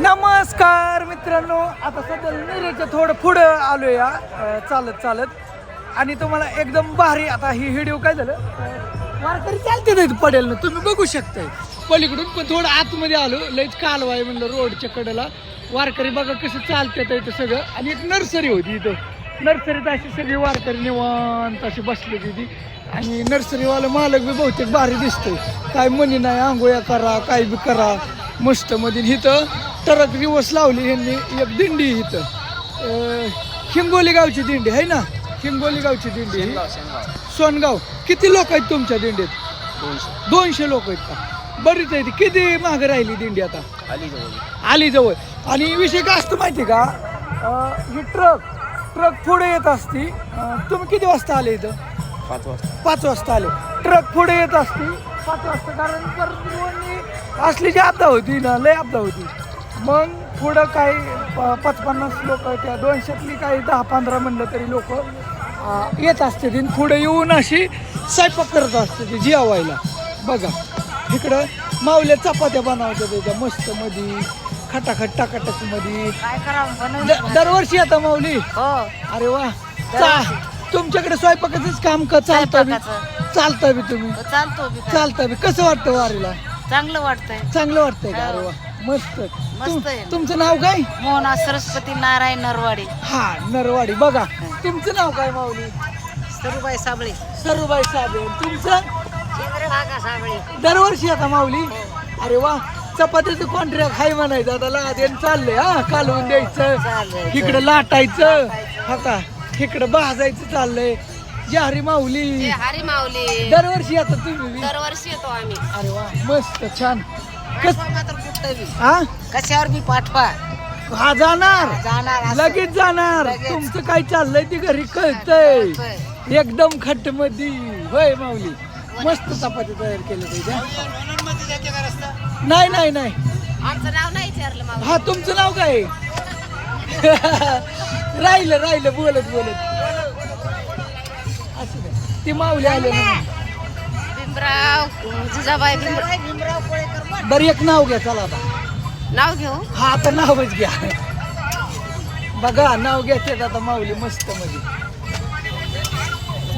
नमस्कार मित्रांनो आता सध्या निरेच्या थोडं पुढं आलो या चालत चालत. आणि तुम्हाला एकदम भारी आता ही व्हिडिओ काय झालं? वारकरी चालते नाही पडेल ना तुम्ही बघू शकताय. पलीकडून पण थोडं आतमध्ये आलो लयच कालवा आहे म्हणलं रोडच्या कडेला. वारकरी बघा कसं चालतात इथं सगळं. आणि एक नर्सरी होती इथं. नर्सरीत अशी सगळी वारकरी निवांत अशी बसली होती. आणि नर्सरीवाला मालक बी बहुतेक भारी दिसतोय. काय म्हणी नाही आंघोळ्या करा काय बी करा. मस्त मधील इथं टरक दिवस लावली ह्यांनी एक दिंडी इथं. अं, हिंगोली गावची दिंडी आहे ना? हिंगोली गावची दिंडी ही. सोनगाव. किती लोक आहेत तुमच्या दिंडीत? दोनशे. लोक आहेत का? बरीच आहे ती किती मागे राहिली दिंडी आता? आली जवळ. आणि विषय काय असतो माहिती का? अं, ही ट्रक ट्रक पुढे येत असती. अं, तुम्ही किती वाजता आले इथं? पाच वाजता. पाच वाजता आले. ट्रक पुढे येत असती. पाच वाजता कारण परत असली जी आपदा होती ना लय आपदा होती. मग पुढं काही पाच पन्नास लोक त्या दोनशेतली काही दहा पंधरा म्हणलं तरी लोक येत असते आणि पुढे येऊन अशी स्वयंपाक करत असते ती जेवायला. बघा इकडं मावल्या चपात्या बनवतात त्याच्या मस्त मध्ये खटाखट टाकाटकमध्ये दरवर्षी आता माऊली? हो. अरे वा. चा तुमच्याकडे स्वयंपाकाचंच काम का? चालतं स्वयंपाकाचं. चालतं बी तुम्ही. हो, चालतो. चालतं बी. कसं वाटतं वारीला? चांगलं वाटतंय. चांगलं वाटतंय का? अरे हो. वा. मस्त. मस्त तुम-. तुमचं नाव काय? मोहना सरस्वती नारायण नरवाडे. हा नरवाडी. बघा तुमचं नाव काय माऊली? सरुबाई साबळे. सरुबाई साबळे. तुमचं? साबळे. दरवर्षी आता माऊली? अरे वा चपातीचं कॉन्ट्रॅक्ट हाय म्हणायचं. आता लादेन चाललंय हा कालवून द्यायचं. चाललंय. इकडं लाटायचं. हा का इकडं भाजायचं चाललंय. जारी माऊली. हरी माऊली. दरवर्षी आता तुम्ही. दरवर्षी येतो आम्ही. अरे वा मस्त छान. कस हा कशावर बी पाठवा. हा जाणार. जाणार असं. लगेच जाणार. लगेच. तुमचं काय चाललंय ते घरी कळतंय. कळतंय. एकदम खट्टमध्ये होय माऊली. मस्त चपाती तयार केलं त्याच्या नाही नाही नाही. आमचं नाव नाही विचारलं माऊली. हा तुमचं नाव काय? आहे? राहिलं राहिलं. बोलत बोलत. असं नाही. ती माऊली आले भीमराव जिजाबाई भीमराव. बरं एक नाव घ्या चला आता. नाव घेऊ? हा आता नावच घ्या. बघा नाव घ्यायचं आता माऊली मस्त मध्ये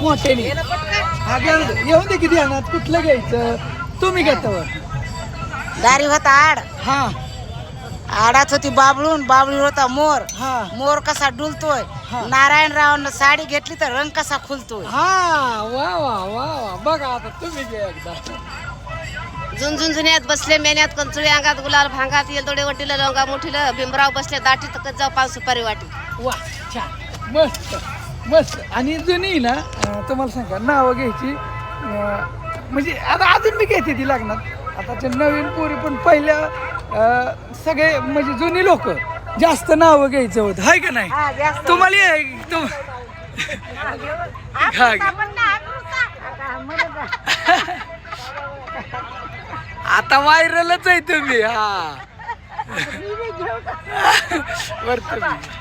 मोठ्याने. हा घ्या ना. येऊन दे किती आणत कुठलं घ्यायचं? तुम्ही घेतावर दारी होता आड. हा. आडात होती बाबळून बाबळी होता मोर. हा. मोर कसा डुलतोय. हा. नारायणरावांना साडी घेतली तर रंग कसा खुलतोय. हा वा वा वा वा. बघा आता तुम्ही घ्या एकदा. झुंझुंझुन्यात बसले मेन्यात कंचुळी अंगात गुलाल भांगात येलदोडे वटीला लवंगा मुठीला भीमराव बसले दाटी तकत जाऊ पाच सुपारी वाटी. वा छान. मस्त मस्त. आणि जुनी ना अं, तुम्हाला सांगा नावं घ्यायची. अं, म्हणजे आता अजून मी घेते ती लग्नात. आताच्या नवीन पोरी पण पहिल्या सगळे म्हणजे जुनी लोक. जास्त नावं घ्यायचं होतं. हाय का नाही? तुम्हाला तुम हा. आता व्हायरलच आहे तुम्ही हा. बर तुम्ही.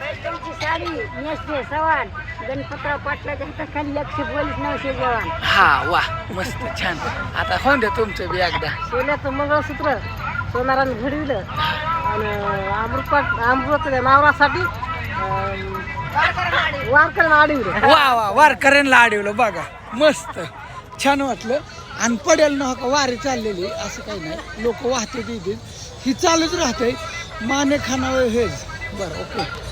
तुमची साडी नेसते सवान. गणपतराव पाटलाच्या हाताखाली एकशे पोलीस नऊशे जवान हा वा मस्त छान. आता होऊन द्या तुमचं बी एकदा. सोन्याचं मंगळसूत्र सोनारानं घडविलं. आणि अमृत अमृत नावरासाठी वारकऱ्यानं अडविलं वा वा वारकऱ्यांना अडवलं बघा. मस्त. छान वाटलं. आणि पडेल ना का वारी चाललेली असं काही नाही. लोक वाहते तिथे ही चालूच राहते माने खानावळ हेच. बरं ओके.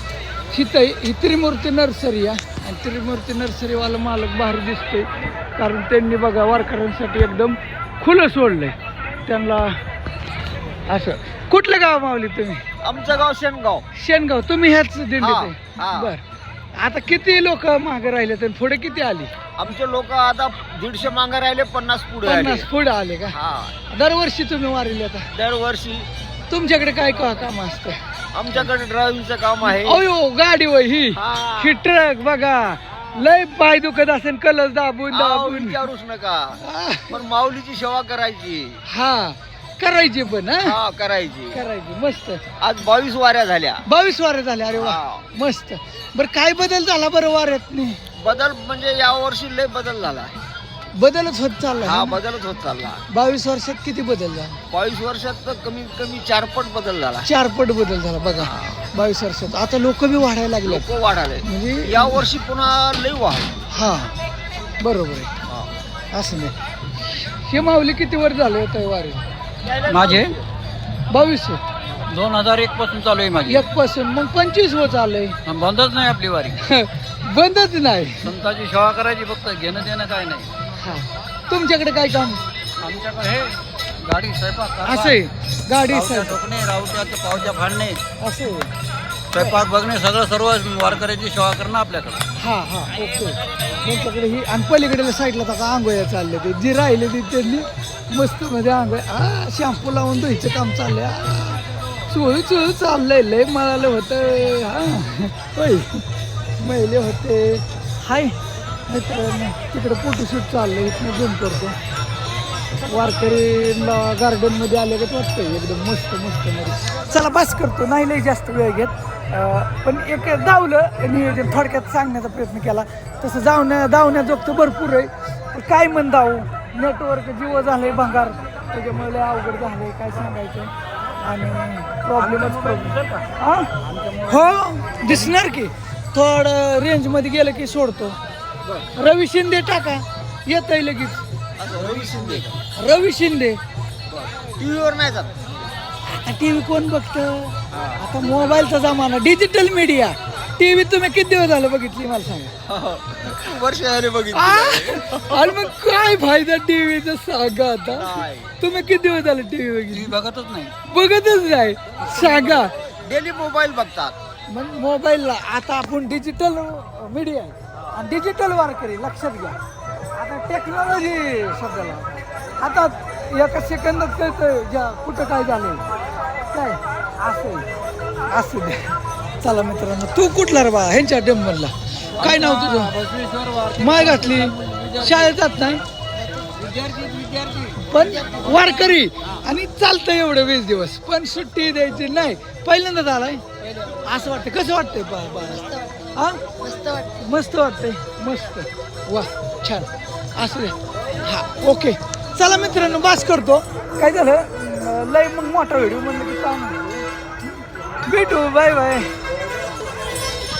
हिथं ही त्रिमूर्ती नर्सरी आहे. आणि त्रिमूर्ती नर्सरीवाला मालक भारी दिसतोय. कारण त्यांनी बघा वारकऱ्यांसाठी एकदम खुलं सोडलंय. त्यांना असं. कुठलं गाव मावली तुम्ही? आमचं गाव शेनगाव शेनगाव तुम्ही ह्याच दिंडीत हा, आहे. हा. बर. आता किती लोक मागे राहिले तर पुढे किती आली? आमचे लोक आता दीडशे मागे राहिले पन्नास पुढे आले. पन्नास पुढे आले का? हा. दरवर्षी तुम्ही वारीले आता दरवर्षी. तुमच्याकडे काय का काम असतं? आमच्याकडे ड्रायव्हिंगचं काम आहे. अयो गाडी वय ही. हा. ही ट्रक बघा. लय पाय दुखत असेल कलस दाबून दाबून. विचारूच नका. हा, पण माऊलीची सेवा करायची. हा. करायची पण हा. हा करायची. करायची मस्त. आज बावीस वाऱ्या झाल्या. बावीस वारे झाले अरे वा. हा. मस्त. बरं काय बदल झाला बरं वाऱ्यात नाही बदल म्हणजे या वर्षी लय बदल झाला. बदलच होत चाललाय हा? बदलच होत चालला. बावीस वर्षात किती बदल झाला? बावीस वर्षात तर कमीत कमी चारपट बदल झाला. चार पट बदल झाला बघा. बावीस वर्षात. आता लोक बी वाढायला लागले लोक वाढाले म्हणजे या वर्षी पुन्हा लई वाढ. हा. बरोबर आहे. असं नाही. हे माऊली किती वर झालं येत वारी माझे? बावीस. दोन हजार एक पासून चालू आहे माझी. एक पासून. मग पंचवीस वर चाललंय पण बंदच नाही आपली वारी. बंदच नाही. संताची सेवा करायची फक्त घेणं देणं काय नाही. तुमच्याकडे काय काम? आमच्याकडे हे गाडी स्वयंपाक असं गाडी पावत्या सा- ठोकणे रावट्याचं पावत्या फाडणे. असं. स्वयंपाक बघणे सगळं सर्व वारकऱ्याची सेवा करणं आपल्याकडे. हा हा ओके. त्यांच्याकडे ही आणि पलीकडे साईडला आता आंघोळ्या चालले ते. जी राहिले ते त्यांनी मस्त मध्ये आंघोळ हा शॅम्पू लावून धुईचं काम चाललंय. हा. चोळू चोळू चाललंय. लय मळालं होतं हा होय. महिले होते. हाय. मित्रांनो तिकडे फोटोशूट चाललं इथनं झूम करतो. वारकरीला गार्डनमध्ये आले का वाटतं एकदम मस्त मस्त मध्ये. चला बस करतो. नाही लई जास्त वेळ घेत. पण एक धावलं नियोजन थोडक्यात सांगण्याचा प्रयत्न केला. तसं जाऊन धावण्याजोगतं भरपूर आहे. काय म्हण धावू? नेटवर्क जिओ झालंय भंगार. त्याच्यामुळे अवघड झालंय काय सांगायचं? आणि प्रॉब्लेमच प्रॉब्लेम हो? दिसणार की. थोडं रेंजमध्ये गेलं की सोडतो. रवी शिंदे टाका. येत आहे लगेच रवी शिंदे रवी शिंदे. टीव्हीवर नाही जात? आता टीव्ही कोण बघतं? आता मोबाईलचा जमाना डिजिटल मीडिया टीव्ही तुम्ही किती दिवस झालं बघितली मला सांगा. वर्ष झाले आ? बघितलं आणि मग काय फायदा टीव्हीचा सांगा आता? नाही. तुम्ही किती दिवस झाले टीव्ही बघितली? ती बघतच नाही. बघतच नाही. सांगा. डेली मोबाईल बघतात. मग मोबाईलला आता आपण डिजिटल मीडिया आहे. डिजिटल वारकरी लक्षात घ्या. आता टेक्नॉलॉजी शब्दाला. आता एका सेकंदात कळतं ज्या कुठं काय झालंय? काय? असं. असू दे. चला मित्रांनो तू कुठला रे बा? ह्यांच्या डेंबरला काय नाव तुझं? माय घातली. शाळेत जात नाही? पण वारकरी. आणि चालतं एवढं वीस दिवस. पण सुट्टी द्यायची नाही. पहिल्यांदाच आलाय? असं वाटतं कसं वाटतंय? बा बा हा? मस्त वाटतंय. मस्त वा छान. असू दे. हा ओके. चला मित्रांनो बास करतो. काय झालं? लय मग मोठा व्हिडिओ म्हणलं की नाही भेटू बाय बाय.